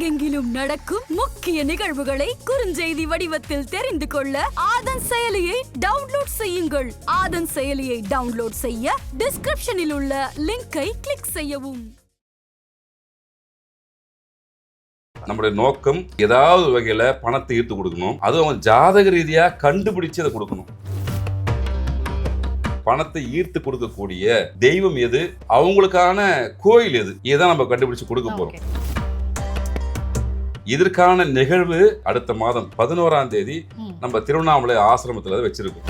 உலகெங்கிலும் நடக்கும் முக்கிய நிகழ்வுகளை குறுஞ்செய்தி வடிவத்தில் தெரிந்து கொள்ள ஆதன் செயலியை டவுன்லோட் செய்யுங்கள். ஆதன் செயலியை டவுன்லோட் செய்ய டிஸ்கிரிப்ஷனில் உள்ள லிங்கை கிளிக் செய்யவும். நம்முடைய நோக்கம் ஏதாவது வகையில பணத்தை ஈர்த்து கொடுக்கணும். அதுவும் அவங்க ஜாதக ரீதியா கண்டுபிடிச்சு அதை கொடுக்கணும். பணத்தை ஈர்த்து கொடுக்கக்கூடிய தெய்வம் எது? அவங்களுக்கான கோயில் எது? இதான் நம்ம கண்டுபிடிச்சு கொடுக்க போறோம். இதற்கான நிகழ்வு அடுத்த மாதம் பதினோராம் தேதி. நம்ம திருவண்ணாமலை ஆசிரமத்துல வச்சிருக்கோம்.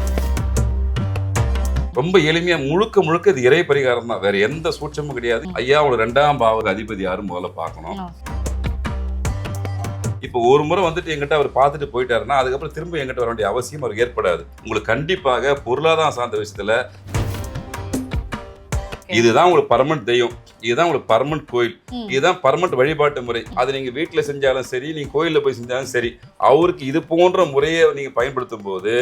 ரொம்ப எளிமையா முழுக்க முழுக்க இது இறை பரிகாரம் தான். வேற எந்த சூட்சமும் கிடையாது. ஐயா ஒரு ரெண்டாம் பாவக அதிபதி யாரும் முதல்ல பார்க்கணும். இப்போ ஒரு முறை வந்துட்டு எங்கிட்ட அவர் பார்த்துட்டு போயிட்டாருன்னா அதுக்கப்புறம் திரும்ப எங்கிட்ட வர வேண்டிய அவசியம் அவருக்கு ஏற்படாது. உங்களுக்கு கண்டிப்பாக பொருளாதாரம் சார்ந்த விஷயத்துல இதுதான் உங்களுக்கு பர்மனன்ட் தெய்வம். இதுதான் உங்களுக்கு பர்மனன்ட் கோயில். இதுதான் பர்மனன்ட் வழிபாட்டு முறை. அது நீங்க வீட்டுல செஞ்சாலும் சரி நீங்க கோயில்ல போய் செஞ்சாலும் சரி அவருக்கு இது போன்ற முறையை நீங்க பயன்படுத்தும் போது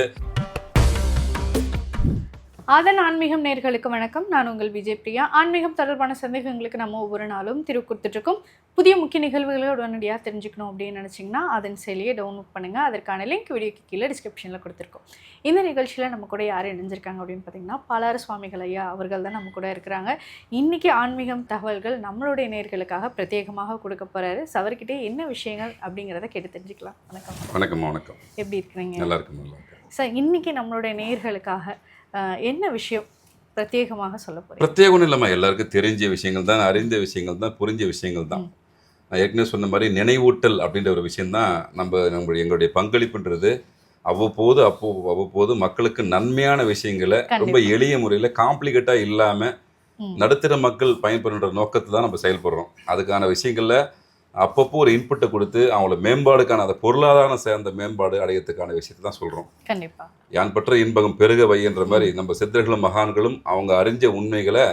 ஆதன் ஆன்மீகம் நேர்களுக்கு வணக்கம். நான் உங்கள் விஜய் பிரியா. ஆன்மீகம் தொடர்பான சந்தேகங்களுக்கு நம்ம ஒவ்வொரு நாளும் திரு கொடுத்துட்ருக்கோம். புதிய முக்கிய நிகழ்வுகளை உடனடியாக தெரிஞ்சுக்கணும் அப்படின்னு நினச்சிங்கன்னா அதன் செயலியை டவுன்லோட் பண்ணுங்கள் அதற்கான லிங்க் வீடியோக்கு கீழே டிஸ்கிரிப்ஷனில் கொடுத்துருக்கோம். இந்த நிகழ்ச்சியில் நம்ம கூட யார் இணைஞ்சிருக்காங்க அப்படின்னு பார்த்தீங்கன்னா பலாறு சுவாமிகள் ஐயா அவர்கள் தான் நம்ம கூட இருக்கிறாங்க. இன்றைக்கி ஆன்மீகம் தகவல்கள் நம்மளுடைய நேர்களுக்காக பிரத்யேகமாக கொடுக்க போகிறாரு அவர்கிட்டே என்ன விஷயங்கள் அப்படிங்கிறத கேட்டு தெரிஞ்சுக்கலாம். வணக்கம். வணக்கம் வணக்கம். எப்படி இருக்கிறீங்க? நல்லா இருக்கும் நல்லா இருக்கும். சார் இன்னைக்கு நம்மளுடைய நேயர்களுக்காக அஹ், என்ன விஷயம் பிரத்யேகமாக சொல்ல பிரத்யேகம் இல்லைம்மா எல்லாருக்கும் தெரிஞ்ச விஷயங்கள் தான் அறிந்த விஷயங்கள் தான் புரிஞ்ச விஷயங்கள் தான். நான் ஏற்கனவே சொன்ன மாதிரி நினைவூட்டல் அப்படின்ற ஒரு விஷயம் தான் நம்ம நம்மளுடைய எங்களுடைய பங்களிப்புன்றது அவ்வப்போது அப்போ அவ்வப்போது மக்களுக்கு நன்மையான விஷயங்களை ரொம்ப. எளிய முறையில் காம்ப்ளிகேட்டாக இல்லாமல். நடுத்தர மக்கள் பயன்பெறுன்ற நோக்கத்தை தான் நம்ம செயல்படுறோம் அதுக்கான விஷயங்களில் அப்பப்போ ஒரு இன்புட்டை கொடுத்து அவங்கள மேம்பாடுக்கான அந்த பொருளாதாரம் சேர்ந்த மேம்பாடு அடையறதுக்கான விஷயத்தை தான் சொல்கிறோம் கண்டிப்பா. யான் பற்ற இன்பகம் பெருக வைன்ற மாதிரி நம்ம சித்தர்களும் மகான்களும் அவங்க அறிஞ்ச உண்மைகளை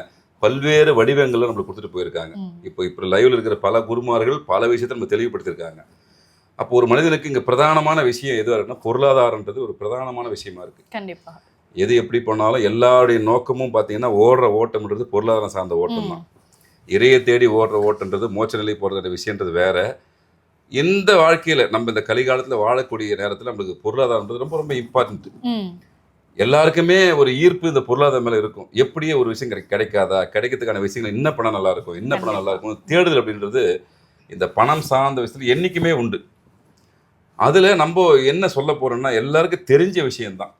பல்வேறு வடிவங்களில் நம்மளுக்கு கொடுத்துட்டு போயிருக்காங்க. இப்போ இப்போ லைவ்ல இருக்கிற பல குருமார்கள் பல விஷயத்தை நம்ம தெளிவுபடுத்தியிருக்காங்க. அப்போ ஒரு மனிதனுக்கு இங்கே பிரதானமான விஷயம் எதுவாக இருக்குன்னா பொருளாதாரன்றது ஒரு பிரதானமான விஷயமா இருக்கு. கண்டிப்பா. எது எப்படி பண்ணாலும் எல்லாருடைய நோக்கமும் பார்த்தீங்கன்னா ஓடுற ஓட்டம்ன்றது பொருளாதாரம் சார்ந்த ஓட்டம் தான் இறையை தேடி ஓடுற ஓட்டன்றது மோட்ச நிலை போடுற விஷயன்றது வேற. இந்த வாழ்க்கையில நம்ம இந்த கலிகாலத்தில் வாழக்கூடிய நேரத்தில் நம்மளுக்கு பொருளாதாரன்றது ரொம்ப ரொம்ப இம்பார்ட்டன்ட் எல்லாருக்குமே ஒரு ஈர்ப்பு இந்த பொருளாதாரம் மேல இருக்கும். எப்படியே ஒரு விஷயம் கிடை- கிடைக்காதா? கிடைக்கிறதுக்கான விஷயங்கள் என்ன பண்ணா நல்லா இருக்கும் என்ன பண்ணா நல்லா இருக்கும் தேடுதல் அப்படின்றது இந்த பணம் சார்ந்த விஷயத்துல என்னைக்குமே உண்டு. அதுல நம்ம என்ன சொல்ல போறோம்னா எல்லாருக்கும் தெரிஞ்ச விஷயம்தான்.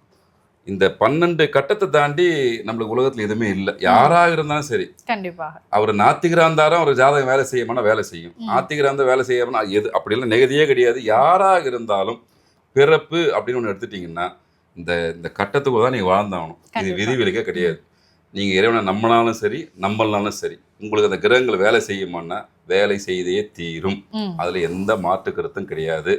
இந்த பன்னெண்டு கட்டத்தை தாண்டி நம்மளுக்கு உலகத்துல எதுவுமே இல்லை. யாராக இருந்தாலும் சரி. கண்டிப்பாக அவர் நாத்திகரா இருந்தாலும் ஒரு ஜாதகம் வேலை செய்யணும்னா வேலை செய்யும். இருந்தால் வேலை செய்யாமனா எது அப்படியெல்லாம் நெகதியே கிடையாது. யாராக இருந்தாலும் பிறப்பு அப்படின்னு ஒன்று எடுத்துட்டீங்கன்னா இந்த இந்த கட்டத்துக்கு தான் நீங்கள் வாழ்ந்தாகணும். இது. விதிவிலக்கே கிடையாது. நீங்கள் இறைவனை நம்பினாலும் சரி நம்பலனாலும் சரி உங்களுக்கு அந்த கிரகங்கள் வேலை செய்யுமான்னா வேலை செய்தே தீரும். அதில் எந்த மாற்று கருத்தும் கிடையாது.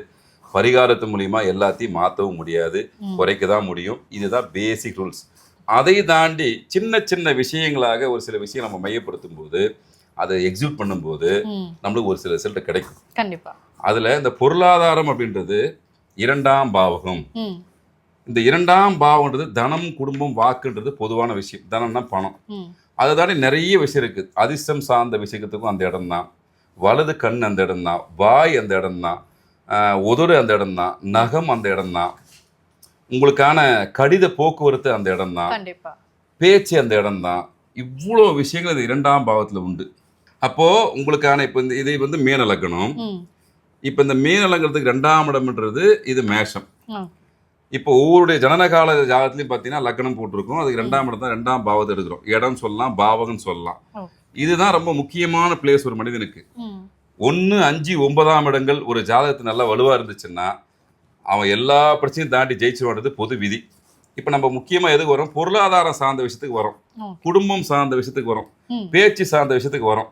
பரிகாரத்து மூலியமா எல்லாத்தையும் மாற்றவும் முடியாது. குறைக்க தான் முடியும். இதுதான் பேசிக் ரூல்ஸ் அதை தாண்டி சின்ன சின்ன விஷயங்களாக ஒரு சில விஷயம் நம்ம மையப்படுத்தும் போது அதை எக்ஸிக்யூட் பண்ணும்போது நம்மளுக்கு ஒரு சில ரிசல்ட் கிடைக்கும். கண்டிப்பா. அதில் இந்த பொருளாதாரம் அப்படின்றது இரண்டாம் பாவகம். இந்த இரண்டாம் பாவம்ன்றது தனம் குடும்பம் வாக்குன்றது பொதுவான விஷயம். தனம்னா பணம். அதை தாண்டி நிறைய விஷயம் இருக்குது அதிர்ஷ்டம் சார்ந்த விஷயத்துக்கும் அந்த இடம் தான் வலது கண் அந்த இடம் தான் வாய் அந்த இடம் தான் உதடு அந்த இடம் தான் நகம் அந்த இடம் தான் உங்களுக்கான கடித போக்குவரத்து அந்த இடம் தான் கண்டிப்பா. பேச்சு அந்த இடம் தான் இவ்வளோ விஷயங்கள் இது இரண்டாம் பாவத்தில் உண்டு. அப்போது உங்களுக்கான இப்போ இந்த இதை வந்து மீன லக்னம் இப்போ இந்த மீன லக்னத்துக்கு ரெண்டாம் இடம்ன்றது இது மேஷம். இப்போ ஒவ்வொருடைய ஜனனகால ஜாதகத்துலையும் பார்த்தீங்கன்னா லக்னம் போட்டிருக்கோம். அதுக்கு ரெண்டாம் இடம் தான் ரெண்டாம் பாவத்தை எடுக்கிறோம். இடம் சொல்லலாம் பாவகம் சொல்லலாம். இதுதான் ரொம்ப முக்கியமான பிளேஸ் ஒரு மனிதனுக்கு. ஒன்று அஞ்சு ஒன்பதாம் இடங்கள் ஒரு ஜாதகத்து நல்லா வலுவாக இருந்துச்சுன்னா அவன் எல்லா பிரச்சனையும் தாண்டி ஜெயிச்சிருவான்றது பொது விதி. இப்போ நம்ம முக்கியமாக எதுக்கு வரோம் பொருளாதாரம் சார்ந்த விஷயத்துக்கு வரோம். குடும்பம் சார்ந்த விஷயத்துக்கு வரோம் பேச்சு சார்ந்த விஷயத்துக்கு வரோம்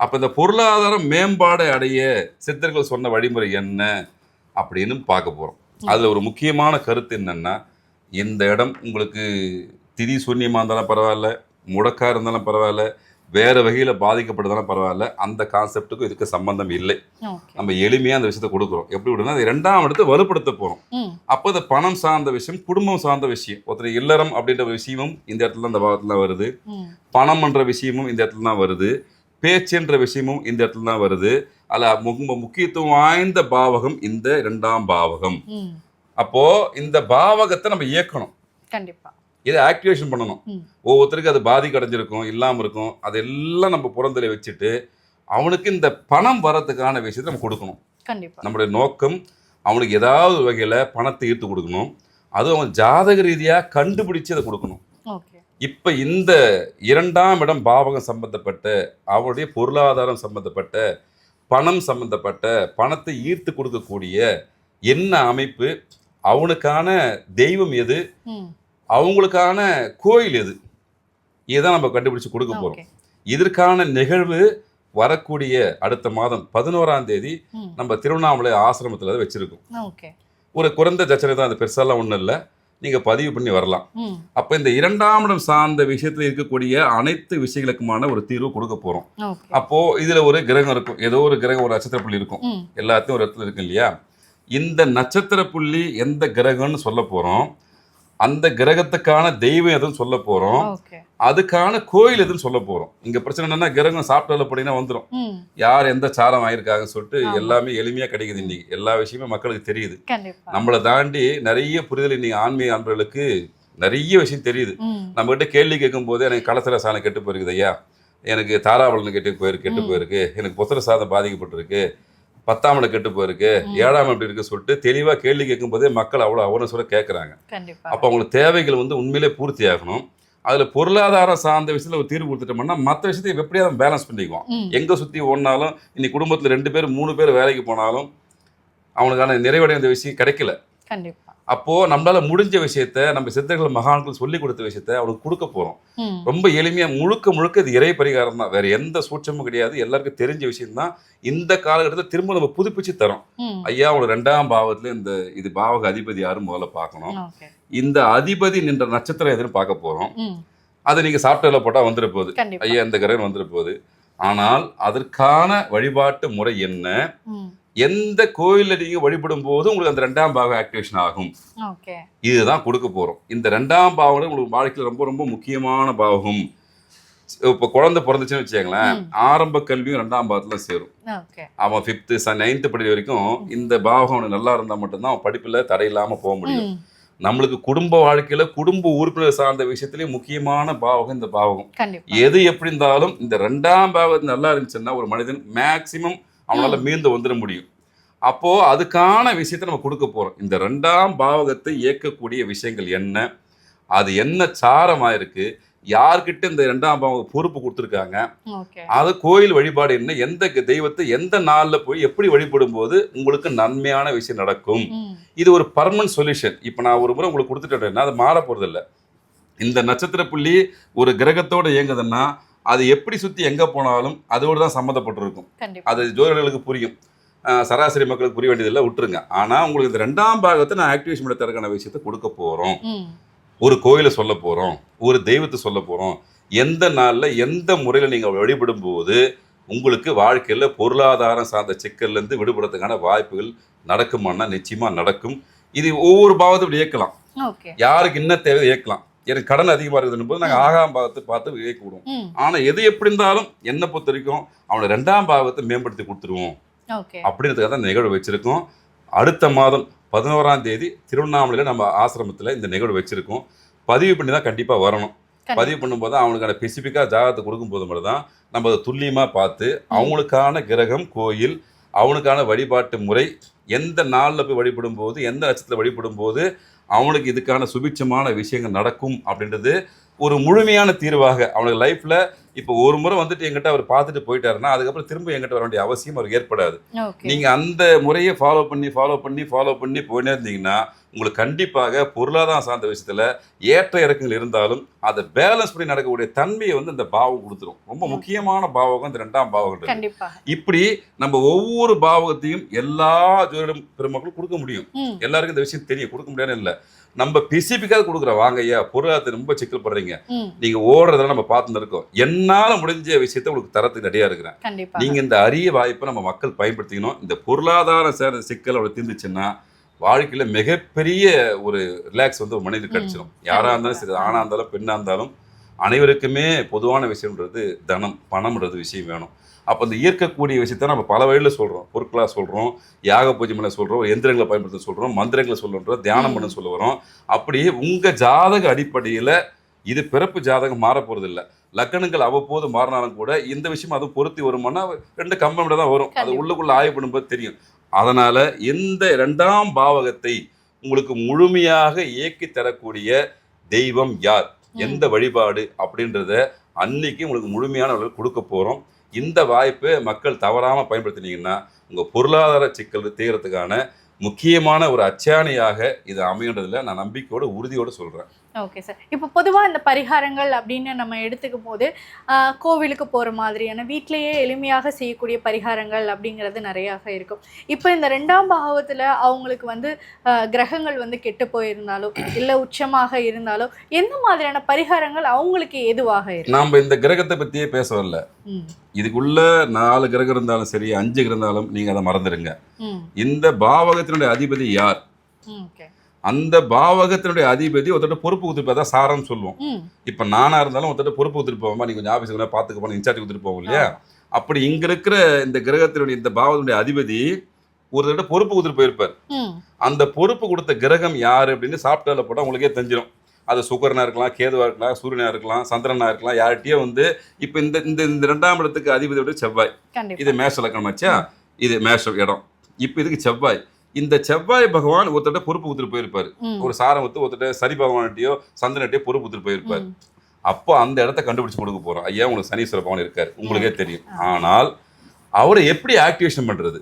அப்போ இந்த பொருளாதாரம் மேம்பாடு அடைய சித்தர்கள் சொன்ன வழிமுறை என்ன அப்படின்னு பார்க்க போகிறோம் அதில் ஒரு முக்கியமான கருத்து என்னன்னா இந்த இடம் உங்களுக்கு திதி சூன்யமாக இருந்தாலும் பரவாயில்ல முடக்கா இருந்தாலும் பரவாயில்ல வேற வகையில் பாதிக்கப்பட்டதாலும் பரவாயில்ல. அந்த கான்செப்ட்டுக்கும் இதுக்கு சம்பந்தம் இல்லை. நம்ம எளிமையாக அந்த விஷயத்தை கொடுக்குறோம். எப்படி விடுனா அது ரெண்டாம் இடத்தை வலுப்படுத்த போகிறோம் அப்போ இந்த பணம் சார்ந்த விஷயம் குடும்பம் சார்ந்த விஷயம். ஒருத்தர் இல்லறம் அப்படின்ற ஒரு விஷயமும் இந்த இடத்துல இந்த பாகத்தில் வருது. ம். பணம்ன்ற விஷயமும் இந்த இடத்துல தான் வருது. பேச்சுன்ற விஷயமும் இந்த இடத்துல தான் வருது. அல்ல முக்கியத்துவம் வாய்ந்த பாவகம் இந்த இரண்டாம் பாவகம். அப்போ இந்த பாவகத்தை நம்ம இயக்கணும். கண்டிப்பா. இதை ஆக்டிவேஷன் பண்ணணும். ஒவ்வொருத்தருக்கு அது பாதிக்கு அடைஞ்சிருக்கும் இல்லாமல் இருக்கும் அதெல்லாம் நம்ம புறந்தலை வச்சுட்டு அவனுக்கு இந்த பணம் வரதுக்கான விஷயத்தை நம்ம கொடுக்கணும். நம்மளுடைய நோக்கம் அவனுக்கு ஏதாவது வகையில் பணத்தை ஈர்த்து கொடுக்கணும். அதுவும் அவன் ஜாதக ரீதியாக கண்டுபிடிச்சு அதை கொடுக்கணும். இப்போ இந்த இரண்டாம் இடம் பாவகம் சம்பந்தப்பட்ட அவனுடைய பொருளாதாரம் சம்பந்தப்பட்ட பணம் சம்பந்தப்பட்ட பணத்தை ஈர்த்து கொடுக்கக்கூடிய என்ன அமைப்பு அவனுக்கான தெய்வம் எது? அவங்களுக்கான கோயில் எது? இதுதான் நம்ம கண்டுபிடிச்சு கொடுக்க போறோம். ஓகே இதற்கான நிகழ்வு வரக்கூடிய அடுத்த மாதம் பதினோராம் தேதி நம்ம திருவண்ணாமலை ஆசிரமத்தில் அதை வச்சிருக்கோம். ஒரு குறைந்த தட்சணை தான் அது பெருசாலாம் ஒன்றும் இல்லை. நீங்கள் பதிவு பண்ணி வரலாம். அப்போ இந்த இரண்டாம் இடம் சார்ந்த விஷயத்தில் இருக்கக்கூடிய அனைத்து விஷயங்களுக்குமான ஒரு தீர்வு கொடுக்க போகிறோம் ஓகே. அப்போ இதில் ஒரு கிரகம் இருக்கும். ஏதோ ஒரு கிரகம் ஒரு நட்சத்திர புள்ளி இருக்கும். எல்லாத்தையும் ஒரு இடத்துல இருக்கு இல்லையா? இந்த நட்சத்திர புள்ளி எந்த கிரகம்னு சொல்ல போகிறோம் அந்த கிரகத்துக்கான தெய்வம் எதுவும் சொல்ல போகிறோம் ஓகே. அதுக்கான கோயில் எதுன்னு சொல்ல போகிறோம் இங்கே பிரச்சனை என்னன்னா கிரகம் சாப்பிட்டால படினா வந்துடும் யார் எந்த சாரம் ஆயிருக்காங்கன்னு சொல்லிட்டு. எல்லாமே எளிமையாக கிடைக்குது இன்னைக்கு. எல்லா விஷயமே மக்களுக்கு தெரியுது. நம்மளை தாண்டி நிறைய புரிதல் இன்னைக்கு ஆன்மீக அன்பர்களுக்கு நிறைய விஷயம் தெரியுது. நம்ம கிட்ட கேள்வி கேட்கும் போது எனக்கு களத்திர சாதம் கெட்டு போயிருக்குது ஐயா. எனக்கு தாராபலன் கெட்டு போயிருக்கு கெட்டு. போயிருக்கு. எனக்கு புத்திர சாதம் பாதிக்கப்பட்டிருக்கு. பத்தாமல கெட்டு போயிருக்கு. ஏழாம் எப்படி இருக்கு சொல்லிட்டு தெளிவாக கேள்வி கேட்கும் போதே மக்கள் அவ்வளோ சொல்ல கேட்குறாங்க அப்போ அவங்களுக்கு தேவைகள் வந்து உண்மையிலே பூர்த்தி ஆகணும். அதில் பொருளாதாரம் சார்ந்த விஷயத்தில் ஒரு தீர்வு கொடுத்துட்டோம்னா மற்ற விஷயத்தை எப்படியாவது பேலன்ஸ் பண்ணிக்குவான். ம். எங்கே சுற்றி ஓடினாலும் இன்னைக்கு குடும்பத்தில் ரெண்டு பேர் மூணு பேர் வேலைக்கு போனாலும் அவனுக்கான நிறைவடைந்த விஷயம் கிடைக்கல. கண்டிப்பா. அப்போ நம்மளால முடிஞ்ச விஷயத்த நம்ம சித்தர்கள் மகான்கள் சொல்லி கொடுத்த விஷயத்த அவனுக்கு கொடுக்க போறோம். ம். ரொம்ப எளிமையா முழுக்க முழுக்க இது இறை பரிகாரம் தான். வேற எந்த சூட்சமும் கிடையாது. எல்லாருக்கும் தெரிஞ்ச விஷயம் தான் இந்த காலகட்டத்தில் திரும்ப நம்ம புதுப்பிச்சு தரோம். ஐயா அவனோட ரெண்டாம் பாவத்துல இந்த இது பாவக அதிபதி யாரும் முதல்ல பார்க்கணும். இந்த அதிபதி நின்ற நட்சத்திரம் எதுன்னு பார்க்க போறோம். ம். அதை நீங்க சாப்பிட்டல போட்டா வந்துட போகுது. ஐயா இந்த கிரகம் வந்துட போகுது. ஆனால் அதற்கான வழிபாட்டு முறை என்ன? எந்த கோயிலில் நீங்க வழிபடும் போது உங்களுக்கு அந்த ரெண்டாம் பாகம் ஆக்டிவேஷன் ஆகும். இதுதான் கொடுக்க போறோம். இந்த ரெண்டாம் பாவம் உங்களுக்கு வாழ்க்கையில் ரொம்ப ரொம்ப முக்கியமான பாவகம் இப்போ குழந்தை பிறந்துச்சுன்னு வச்சுக்கோங்களேன். ஆரம்ப கல்வியும் ரெண்டாம் பாவத்துல சேரும். அவன் ஃபிஃப்த்து நைன்த்து படி வரைக்கும் இந்த பாவகம் அவனுக்கு நல்லா இருந்தால் மட்டும்தான் அவன் படிப்புல தடை இல்லாம போக முடியும். நம்மளுக்கு குடும்ப வாழ்க்கையில குடும்ப உறுப்பினர் சார்ந்த விஷயத்திலேயே முக்கியமான பாவகம் இந்த பாவகம் எது எப்படி இருந்தாலும் இந்த ரெண்டாம் பாவத்து நல்லா இருந்துச்சுன்னா ஒரு மனிதன் மேக்சிமம் அவனால மீண்டு வந்துட முடியும். அப்போ அதுக்கான விஷயத்தை நம்ம கொடுக்க போறோம். இந்த ரெண்டாம் பாவகத்தை இயக்கக்கூடிய விஷயங்கள் என்ன? அது என்ன சாரமா இருக்கு? யார்கிட்ட இந்த ரெண்டாம் பாவம் பொறுப்பு கொடுத்துருக்காங்க? அது கோயில் வழிபாடு என்ன? எந்த தெய்வத்தை எந்த நாள்ல போய் எப்படி வழிபடும் போது உங்களுக்கு நன்மையான விஷயம் நடக்கும்? இது ஒரு பர்மனன்ட் சொல்யூஷன் இப்போ நான் ஒரு முறை உங்களுக்கு கொடுத்துட்டேன்னா அது மாற போறதில்ல. இந்த நட்சத்திர புள்ளி ஒரு கிரகத்தோட இயங்குதுன்னா அது எப்படி சுத்தி எங்க போனாலும் அதோடு தான் சம்மந்தப்பட்டிருக்கும். அது ஜோதிடர்களுக்கு புரியும். சராசரி மக்களுக்கு புரிய வேண்டியதில்லை விட்டுருங்க. ஆனா உங்களுக்கு இந்த ரெண்டாம் பாகத்தை நான் ஆக்டிவேஷன் பண்ண விஷயத்தை கொடுக்க போறோம். ம். ஒரு கோயிலை சொல்ல போறோம் ஒரு தெய்வத்தை சொல்ல போறோம். எந்த நாள்ல எந்த முறையில் நீங்க வழிபடும் போது உங்களுக்கு வாழ்க்கையில பொருளாதாரம் சார்ந்த சிக்கல்ல இருந்து விடுபடுறதுக்கான வாய்ப்புகள் நடக்குமான்னா நிச்சயமா நடக்கும். இது ஒவ்வொரு பாவத்தையும் இயக்கலாம். யாருக்கு என்ன தேவை இயக்கலாம். எனக்கு கடன் அதிகமாக இருக்குதுன்னு போது நாங்கள் ஆகாம் பாவத்தை பார்த்து இயக்கி விடுவோம் ஆனால் எது எப்படி இருந்தாலும் என்னை பொறுத்த வரைக்கும் அவனை ரெண்டாம் பாவத்தை மேம்படுத்தி கொடுத்துருவோம். அப்படின்றதுக்காக தான் நிகழ்வு வச்சிருக்கோம். அடுத்த மாதம் பதினோராம் தேதி திருவண்ணாமலையில் நம்ம ஆசிரமத்தில் இந்த நிகழ்வு வச்சிருக்கோம். பதிவு பண்ணி தான் கண்டிப்பாக வரணும். பதிவு பண்ணும்போது தான் அவனுக்கான ஸ்பெசிஃபிக்காக ஜாதகத்தை கொடுக்கும்போது மட்டும் தான் நம்ம அதை துல்லியமாக பார்த்து அவங்களுக்கான கிரகம் கோயில் அவனுக்கான வழிபாட்டு முறை எந்த நாளில் போய் வழிபடும் போது எந்த நட்சத்திரத்தில் வழிபடும் போது அவனுக்கு இதுக்கான சுபிட்சமான விஷயங்கள் நடக்கும் அப்படின்றது ஒரு முழுமையான தீர்வாக அவனுக்கு லைஃப்பில் இப்போ ஒரு முறை வந்துட்டு எங்கிட்ட அவர் பார்த்துட்டு போயிட்டாருன்னா அதுக்கப்புறம் திரும்ப எங்கிட்ட வர வேண்டிய அவசியம் அவருக்கு ஏற்படாது. ஓகே நீங்க அந்த முறையை ஃபாலோ பண்ணி ஃபாலோ பண்ணி ஃபாலோ பண்ணி போயினே இருந்தீங்கன்னா உங்களுக்கு கண்டிப்பாக பொருளாதாரம் சார்ந்த விஷயத்துல ஏற்ற இறக்கங்கள் இருந்தாலும் அதை பேலன்ஸ் பண்ணி நடக்கக்கூடிய தன்மையை வந்து இந்த பாவம் கொடுத்துரும். ரொம்ப முக்கியமான பாவகம் இந்த ரெண்டாம் பாவகம் இப்படி நம்ம ஒவ்வொரு பாவகத்தையும் எல்லா ஜோதிடம் பெருமக்களும் கொடுக்க முடியும். எல்லாருக்கும் இந்த விஷயம் தெரியும். கொடுக்க முடியாதுன்னு இல்லை. நம்ம ஸ்பெசிஃபிக்காக கொடுக்குறோம். வாங்க ஐயா பொருளாதாரத்தை ரொம்ப சிக்கல் படுறீங்க நீங்க ஓடுறதெல்லாம் நம்ம பார்த்துன்னு இருக்கோம். என்னால முடிஞ்ச விஷயத்தை உங்களுக்கு தரத்துக்கு ரெடியா இருக்கிறேன். நீங்க இந்த அரிய வாய்ப்பை நம்ம மக்கள் பயன்படுத்திக்கணும். இந்த பொருளாதார சேர்ந்த சிக்கல் அவளை தீர்ந்துச்சுன்னா வாழ்க்கையில மிகப்பெரிய ஒரு ரிலாக்ஸ் வந்து ஒரு மனிதனுக்கு கிடைச்சிடும் யாரா இருந்தாலும் சரி ஆணா இருந்தாலும் பெண்ணா இருந்தாலும் அனைவருக்குமே பொதுவான விஷயம்ன்றது தனம் பணம்ன்றது விஷயம் வேணும். அப்போ இந்த ஈர்க்கக்கூடிய விஷயத்த நம்ம பல வழியில சொல்றோம். பொருட்களாக சொல்றோம் யாக பூஜை மேல சொல்றோம் எந்திரங்களை பயன்படுத்த சொல்றோம் மந்திரங்களை சொல்றோம் தியானம் பண்ண சொல்ல வரோம். அப்படியே உங்க ஜாதக அடிப்படையில இது பிறப்பு ஜாதகம் மாற போறது இல்ல லக்கணங்கள் அவ்வப்போது மாறினாலும் கூட இந்த விஷயம் அது பொருத்தி வருமானா ரெண்டு கம்பெனியோட தான் வரும். அது. உள்ளுக்குள்ள ஆய்வு பண்ணும்போது தெரியும். அதனால எந்த இரண்டாம் பாவகத்தை உங்களுக்கு முழுமையாக இயக்கி தரக்கூடிய தெய்வம் யார்? எந்த வழிபாடு அப்படின்றத அன்னைக்கு உங்களுக்கு முழுமையான அளவில் கொடுக்க போறோம். இந்த வாய்ப்பை மக்கள் தவறாம பயன்படுத்தினீங்கன்னா உங்க பொருளாதார சிக்கல் தீர்றதுக்கான முக்கியமான ஒரு அச்சாணியாக இது அமையுன்றதுல நான் நம்பிக்கையோட உறுதியோட சொல்றேன். ஓகே சார் இப்போ பொதுவாக இந்த பரிகாரங்கள் அப்படின்னு நம்ம எடுத்துக்கும் போது கோவிலுக்கு போகிற மாதிரியான வீட்டிலேயே எளிமையாக செய்யக்கூடிய பரிகாரங்கள் அப்படிங்கிறது நிறையாக இருக்கும். இப்போ இந்த ரெண்டாம் பாவத்தில் அவங்களுக்கு வந்து கிரகங்கள் வந்து கெட்டு போயிருந்தாலோ இல்லை உச்சமாக இருந்தாலோ எந்த மாதிரியான பரிகாரங்கள் அவங்களுக்கு எதுவாக இருக்கும் நாம இந்த கிரகத்தை பத்தியே பேச வரல. ம். இதுக்குள்ள நாலு கிரகம் இருந்தாலும் சரி அஞ்சு இருந்தாலும் நீங்க அதை மறந்துடுங்க. இந்த பாவகத்தினுடைய அதிபதி யார்? அந்த பாவகத்தினுடைய அதிபதி ஒருத்தட்ட பொறுப்பு கொடுத்துருப்பா தான் சாரம்னு சொல்லுவோம். இப்ப நானா இருந்தாலும் ஒருத்தட்ட பொறுப்பு கொடுத்துட்டு போவோமா நீங்க கொஞ்சம் ஆபீஸ்க்கு பாத்துக்க போன இன்சார்ஜ் கொடுத்துட்டு போவோம் இல்லையா? அப்படி இங்க இருக்கிற இந்த கிரகத்தினுடைய இந்த பாவத்தினுடைய அதிபதி ஒருத்தட்ட பொறுப்பு கொடுத்துட்டு போயிருப்பார். அந்த பொறுப்பு கொடுத்த கிரகம் யாரு அப்படின்னு சாப்பிட்டால போட்டா உங்களுக்கே தெரிஞ்சிடும் அது சுக்கரனா இருக்கலாம் கேதுவா இருக்கலாம் சூரியனா இருக்கலாம் சந்திரனா இருக்கலாம் யார்கிட்டயோ வந்து இப்ப இந்த இந்த இந்த ரெண்டாம் இடத்துக்கு அதிபதி வந்து செவ்வாய் இது மேஷ லக்கணம் ஆச்சா இது மேஷ இடம். இப்போ இதுக்கு செவ்வாய். இந்த செவ்வாய் பகவான் ஒருத்தட்ட பொறுப்பு கொடுத்துட்டு போயிருப்பாரு. ஒரு சாரம் வந்து ஒருத்தட்ட சனி பகவான்கிட்டயோ சந்திரன்கிட்டயோ பொறுப்பு கொடுத்துட்டு போயிருப்பாரு. அப்போ அந்த இடத்த கண்டுபிடிச்சு கொடுக்க போறோம். ஐயா உங்களுக்கு சனீஸ்வர பகவான் இருக்காரு. உங்களுக்கே தெரியும். ஆனால் அவரை எப்படி ஆக்டிவேஷன் பண்றது?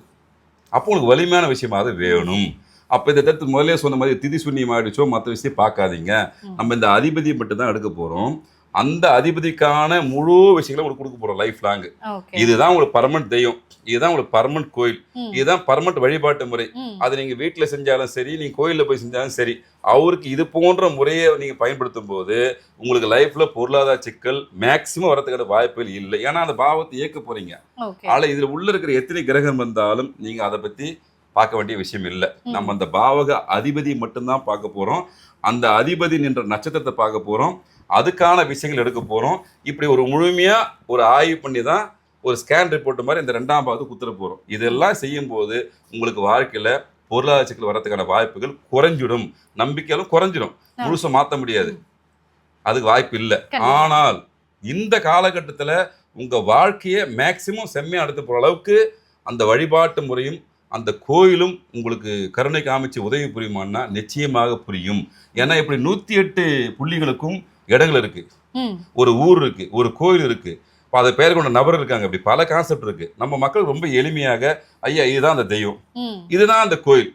அப்போ உங்களுக்கு வலிமையான விஷயமா அது வேணும். அப்போ இந்த தத்து முதல்ல சொன்ன மாதிரி திதி சுண்ணியம் ஆயிடுச்சோ மற்ற விஷயம் பார்க்காதீங்க. நம்ம இந்த அதிபதியை மட்டும் தான் எடுக்க போறோம். அந்த அதிபதிக்கான முழு விஷயங்களை உங்களுக்கு கொடுக்க போறோம் லைஃப் லாங் இதுதான் உங்களுக்கு பர்மனன்ட் தெய்வம். இதுதான் உங்களுக்கு பர்மனன்ட் கோயில். இதுதான் பர்மனன்ட் வழிபாட்டு முறை. அது நீங்க வீட்டில் செஞ்சாலும் சரி நீங்க கோயிலில் போய் செஞ்சாலும் சரி அவருக்கு இது போன்ற முறையை நீங்க பயன்படுத்தும் போது உங்களுக்கு லைஃப்ல பொருளாதார சிக்கல் மேக்சிமம் வரதுக்கான வாய்ப்புகள் இல்லை. ஏன்னா அந்த பாவத்தை இயக்க போறீங்க. ஓகே ஆனா இதுல உள்ள இருக்கிற எத்தனை கிரகம் வந்தாலும் நீங்க அதை பத்தி பார்க்க வேண்டிய விஷயம் இல்லை. நம்ம அந்த பாவக அதிபதி மட்டும்தான் பார்க்க போறோம். அந்த அதிபதி நின்ற நட்சத்திரத்தை பார்க்க போறோம். அதுக்கான விஷயங்கள் எடுக்க போறோம். இப்படி ஒரு முழுமையா ஒரு ஆய்வு பண்ணி தான் ஒரு ஸ்கேன் ரிப்போர்ட் மாதிரி இந்த ரெண்டாம் பாகத்து குத்துற போறோம். இதெல்லாம் செய்யும் போது உங்களுக்கு வாழ்க்கையில பொருளாதார சிக்கல் வரதுக்கான வாய்ப்புகள் குறைஞ்சிடும். நம்பிக்கையாலும் குறைஞ்சிடும். ஆ. முழுசா மாத்த முடியாது. அதுக்கு வாய்ப்பு இல்லை. ஆனால் இந்த காலகட்டத்துல உங்க வாழ்க்கையை மேக்சிமம் செம்மையா எடுத்து போற அளவுக்கு அந்த வழிபாட்டு முறையும் அந்த கோயிலும் உங்களுக்கு கருணை காமிச்சு உதவி புரியுமான்னா நிச்சயமாக புரியும். ஏன்னா இப்படி நூத்தி எட்டு புள்ளிகளுக்கும் இடங்கள் இருக்கு. ஒரு ஊர் இருக்கு ஒரு கோயில் இருக்கு. அதை பெயர் கொண்ட நபர் இருக்காங்க. அப்படி பல கான்செப்ட் இருக்கு. நம்ம மக்கள் ரொம்ப எளிமையாக ஐயா இதுதான் அந்த தெய்வம். இதுதான் அந்த கோயில்.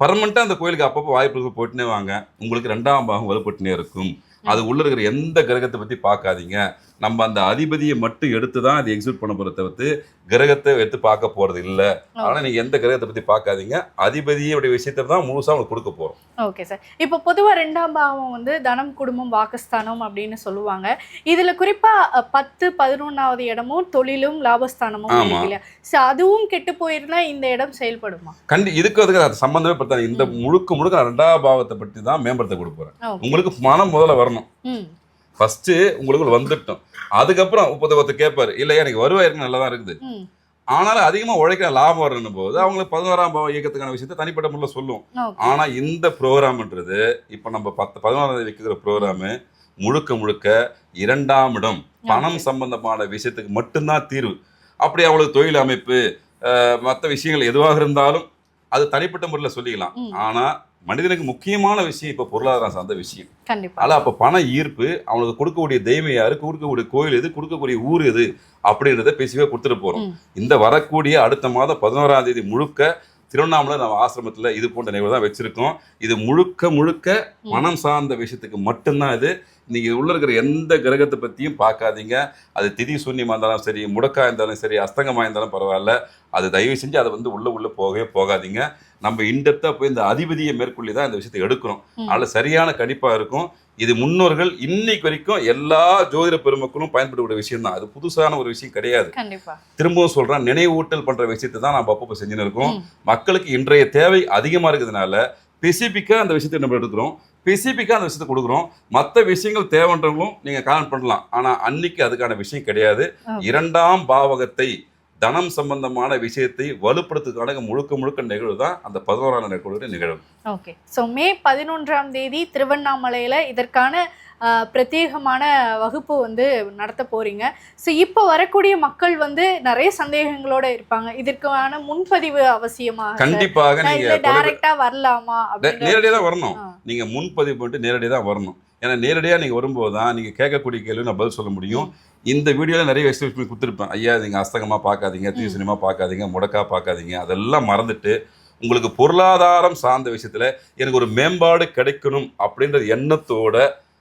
பர்மனெண்ட்டாக அந்த கோயிலுக்கு அப்பப்போ வாய்ப்புகள் போட்டுனே வாங்க. உங்களுக்கு ரெண்டாம் பாகம் வலுப்பட்டுனே இருக்கும். அது உள்ள இருக்கிற எந்த கிரகத்தை பத்தி பார்க்காதீங்க. நம்ம அந்த அதிபதியை மட்டும் எடுத்து தான் அதை எக்ஸிக்யூட் பண்ண போறத தவிர்த்து கிரகத்தை எடுத்து பார்க்க போறது இல்ல. ஆனா நீங்க எந்த கிரகத்தை பத்தி பார்க்காதீங்க. அதிபதியோட விஷயத்தை தான் முழுசா உங்களுக்கு கொடுக்க போறோம். ஓகே சார் இப்போ பொதுவா ரெண்டாம் பாவம் வந்து தனம் குடும்பம் வாக்குஸ்தானம் அப்படின்னு சொல்லுவாங்க. இதுல குறிப்பா அஹ், பத்து பதினொன்னாவது இடமும் தொழிலும் லாபஸ்தானமும் இல்லையா? ஸோ அதுவும் கெட்டு போயிருந்தா இந்த இடம் செயல்படுமா? கண்டி இதுக்கு அதுக்கு அது சம்பந்தமே படுத்தாது இந்த முழுக்க முழுக்க ரெண்டாம் பாவத்தை பற்றி தான் மேம்படுத்த ஓகே உங்களுக்கு மனம் முதல்ல வரணும். ஃபர்ஸ்ட் உங்களுக்கு வந்துட்டோம். அதுக்கப்புறம் முப்பது பத்து கேட்பாரு. இல்லையா எனக்கு வருவாய் இருக்கு நல்லா தான் இருக்குது ஆனாலும் அதிகமா உழைக்கிற லாபம் வரணும் போது அவங்களுக்கு பதினோராம் பாவம் இயக்கத்துக்கான விஷயத்த தனிப்பட்ட முறையில் சொல்லும் ஓகே. ஆனா இந்த ப்ரோக்ராம்ன்றது இப்போ நம்ம பத்து பதினோராம் தேதி வைக்கிற ப்ரோக்ராமு முழுக்க முழுக்க இரண்டாம் இடம். பணம் சம்பந்தமான விஷயத்துக்கு மட்டும்தான் தீர்வு. அப்படி அவங்களுக்கு தொழில் அமைப்பு மற்ற விஷயங்கள் எதுவாக இருந்தாலும் அது தனிப்பட்ட முறையில் சொல்லிக்கலாம். ம். மனிதனுக்கு முக்கியமான விஷயம் இப்போ பொருளாதாரம் சார்ந்த விஷயம். அதனால அப்போ பண ஈர்ப்பு அவனுக்கு கொடுக்கக்கூடிய தெய்வம் யாரு கொடுக்கக்கூடிய கோயில் எது கொடுக்கக்கூடிய ஊர் எது அப்படின்றத பேசிவே கொடுத்துட்டு போறோம். ம். இந்த வரக்கூடிய அடுத்த மாதம் பதினோராம் தேதி முழுக்க திருவண்ணாமலை நம்ம ஆசிரமத்துல இது போன்ற நிகழ்வு தான் வச்சிருக்கோம். இது முழுக்க முழுக்க. மனம் சார்ந்த விஷயத்துக்கு மட்டும்தான் இது. நீங்க உள்ள இருக்கிற எந்த கிரகத்தை பத்தியும் பார்க்காதீங்க. அது திதி சூன்யமா இருந்தாலும் சரி முடக்கா இருந்தாலும் சரி அஸ்தங்கமா இருந்தாலும் பரவாயில்ல. அது தயவு செஞ்சு அதை வந்து உள்ள உள்ள போகவே போகாதீங்க. நம்ம இன்டெப்தா போய் இந்த அதிபதியை மேற்கொள்ளி தான் இந்த விஷயத்தை எடுக்கிறோம். ம். அதில் சரியான கணிப்பா இருக்கும். இது முன்னோர்கள் இன்னைக்கு வரைக்கும் எல்லா ஜோதிட பெருமக்களும் பயன்படக்கூடிய விஷயம் தான் அது புதுசான ஒரு விஷயம் கிடையாது. திரும்பவும் சொல்றேன் நினைவூட்டல் பண்ற விஷயத்தை தான் நம்ம அப்பப்போ செஞ்சுன்னு இருக்கோம். மக்களுக்கு இன்றைய தேவை அதிகமா இருக்கிறதுனால ஸ்பெசிஃபிக்காக அந்த விஷயத்தை நம்ம எடுக்கிறோம். ஸ்பெசிஃபிக்காக அந்த விஷயத்தை கொடுக்குறோம். மற்ற விஷயங்கள் தேவைன்றவங்களும் நீங்கள் கால் பண்ணலாம். ஆனால் அன்னைக்கு அதுக்கான விஷயம் கிடையாது. இரண்டாம் பாவகத்தை தனம் சம்பந்தமான விஷயத்தை வலுப்படுத்துக்கான முழுக்க முழுக்க நிகழ்வு தான் அந்த பதினோராம் நிகழ்வு நிகழ்வு. ஓகே. ஸோ மே பதினொன்றாம் தேதி திருவண்ணாமலையில் இதற்கான பிரத்யேகமான வகுப்பு வந்து நடத்த போறீங்க. ஸோ இப்போ வரக்கூடிய மக்கள் வந்து நிறைய சந்தேகங்களோட இருப்பாங்க. இதற்கான முன்பதிவு அவசியமா? கண்டிப்பாக நான் நீங்க இதுல தொலைபே- டைரக்டா வரலாமா நேரடியாக தான் வரணும். ஆ. நீங்க முன்பதிவு பண்ணிட்டு நேரடியாக தான் வரணும். ஏன்னா நேரடியாக நீங்க வரும்போது தான் நீங்க கேட்கக்கூடிய கேள்வி நான் பதில் சொல்ல முடியும். இந்த வீடியோல நிறைய எக்ஸ்பிரஸ் கொடுத்துருப்பேன். ஐயா நீங்க அஸ்தகமா பார்க்காதீங்க தீ சினிமா பார்க்காதீங்க முடக்கா பார்க்காதீங்க. அதெல்லாம் மறந்துட்டு உங்களுக்கு பொருளாதாரம் சார்ந்த விஷயத்துல எனக்கு ஒரு மேம்பாடு கிடைக்கணும் அப்படின்ற எண்ணத்தோட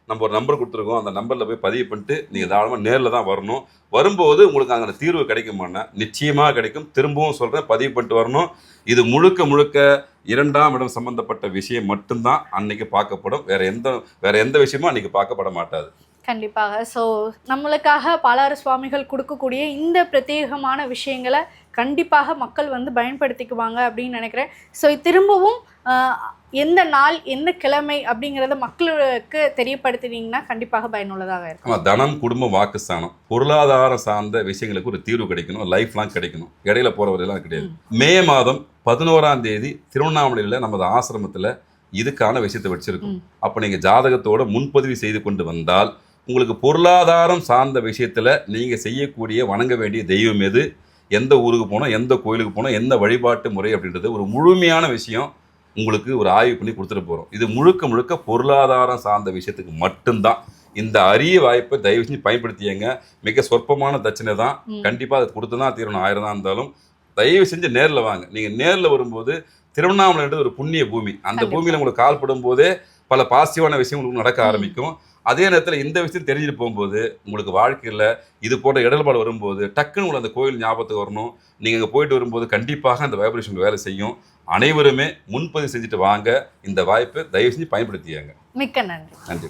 நம்ம ஒரு நம்பர் கொடுத்துருக்கோம். அந்த நம்பரில் போய் பதிவு பண்ணிட்டு நீங்கள் தாராளமாக நேரில் தான் வரணும். வரும்போது உங்களுக்கு அங்கே தீர்வு கிடைக்குமானா நிச்சயமாக கிடைக்கும். திரும்பவும் சொல்கிறேன் பதிவு பண்ணிட்டு வரணும். இது முழுக்க முழுக்க இரண்டாம் இடம் சம்பந்தப்பட்ட விஷயம் மட்டும்தான் அன்னைக்கு பார்க்கப்படும். வேற எந்த வேற எந்த விஷயமும் அன்னைக்கு பார்க்கப்பட மாட்டாது. கண்டிப்பாக. ஸோ நம்மளுக்காக பாலாறு சுவாமிகள் கொடுக்கக்கூடிய இந்த பிரத்யேகமான விஷயங்களை கண்டிப்பாக மக்கள் வந்து பயன்படுத்திக்குவாங்க அப்படின்னு நினைக்கிறேன். ஸோ திரும்பவும் எந்த நாள் எந்த கிழமை அப்படிங்கிறத மக்களுக்கு தெரியப்படுத்தினீங்கன்னா கண்டிப்பாக பயனுள்ளதாக இருக்கும். ஆமாம் தனம் குடும்பம் வாக்குஸ்தானம் பொருளாதாரம் சார்ந்த விஷயங்களுக்கு ஒரு தீர்வு கிடைக்கணும். லைஃப் லாங் கிடைக்கணும். இடையில போறவரெல்லாம் கிடையாது. மே. மாதம் பதினோராம் தேதி திருவண்ணாமலையில் நமது ஆசிரமத்தில் இதுக்கான விஷயத்தை வச்சிருக்கோம். அப்போ நீங்கள் ஜாதகத்தோட முன்பதிவு செய்து கொண்டு வந்தால் உங்களுக்கு பொருளாதாரம் சார்ந்த விஷயத்தில் நீங்கள் செய்யக்கூடிய வணங்க வேண்டிய தெய்வம் எது? எந்த ஊருக்கு போனோம் எந்த கோயிலுக்கு போனோம் எந்த வழிபாட்டு முறை அப்படின்றது ஒரு முழுமையான விஷயம் உங்களுக்கு ஒரு ஆய்வு பண்ணி கொடுத்துட்டு போகிறோம் இது முழுக்க முழுக்க பொருளாதாரம் சார்ந்த விஷயத்துக்கு மட்டும்தான். இந்த அரிய வாய்ப்பை தயவு செஞ்சு பயன்படுத்தியங்க. மிக சொற்பமான தட்சணை தான். கண்டிப்பாக அது கொடுத்து தான் தீரணும். ஆயிரம் தான் இருந்தாலும் தயவு செஞ்சு நேரில் வாங்க. நீங்கள் நேரில் வரும்போது திருவண்ணாமலைன்றது ஒரு புண்ணிய பூமி. அந்த. பூமியில் உங்களுக்கு கால் படும் போதே பல பாசிட்டிவான விஷயம் உங்களுக்கு நடக்க ஆரம்பிக்கும். அதே நேரத்தில் இந்த விஷயம் தெரிஞ்சுட்டு போகும்போது உங்களுக்கு வாழ்க்கையில் இது போன்ற இடர்பாடு வரும்போது டக்குன்னு உங்களுக்கு அந்த கோயில் ஞாபகத்துக்கு வரணும். நீங்கள் அங்கே போயிட்டு வரும்போது கண்டிப்பாக அந்த வைப்ரேஷன் வேலை செய்யும். அனைவருமே முன்பதிவு செஞ்சுட்டு வாங்க. இந்த வாய்ப்பை தயவு செஞ்சு பயன்படுத்தியாங்க மிக்க நன்றி. நன்றி.